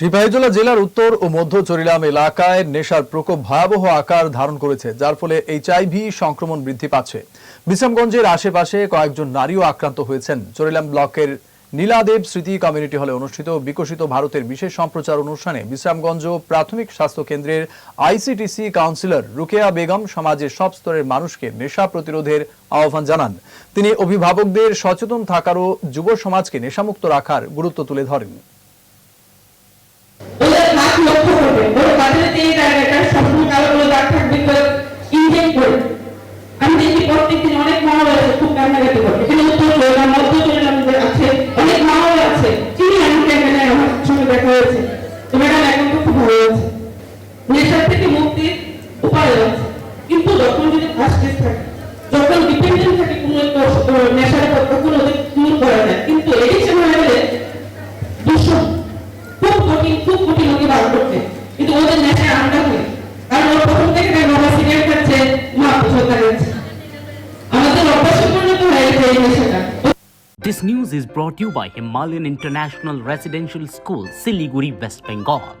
সিপাহীজলা জেলার উত্তর ও মধ্য চরিলাম এলাকায় নেশার প্রকোপ ভয়াবহ আকার ধারণ করেছে, যার ফলে এইচআইভি সংক্রমণ বৃদ্ধি পাচ্ছে। বিশ্রামগঞ্জের আশেপাশে কয়েকজন নারীও আক্রান্ত হয়েছেন। চরিলাম ব্লকের নীলাদেব স্মৃতি কমিউনিটি হলে অনুষ্ঠিত বিকশিত ভারতের বিশেষ সম্প্রচার অনুষ্ঠানে বিশ্রামগঞ্জ প্রাথমিক স্বাস্থ্য কেন্দ্রের আইসিটিসি কাউন্সিলর রুকেয়া বেগম সমাজের সব স্তরের মানুষকে নেশা প্রতিরোধের আহ্বান জানান। তিনি অভিভাবকদের সচেতন থাকারও যুব সমাজকে নেশামুক্ত রাখার গুরুত্ব তুলে ধরেন। আমি দেখি প্রত্যেকদিন অনেক মা রয়েছে খুব কান্নাকাটি করে। এখানে উত্তর চললাম মধ্য চললাম আছে, অনেক মা আছে। চিনি আমাকে এখানে আমার সঙ্গে দেখা হয়েছে। তো ম্যাডাম, এখন তো খুব ভালো আছে। নেশার থেকে মুক্তির উপায় আছে। কিন্তু যখন যদি ফার্স্ট থাকে, যখন ডিপেন্ডেন্ট থাকে, কোনো নেশার উপর, তখন ওদের কিউর করা যায়। কিন্তু এডিকশন হয়ে গেলে দুশো খুব কঠিন খুব কঠিন ওকে বার করতে। কিন্তু ওদের This news is brought to you by Himalayan International Residential School, Siliguri, West Bengal.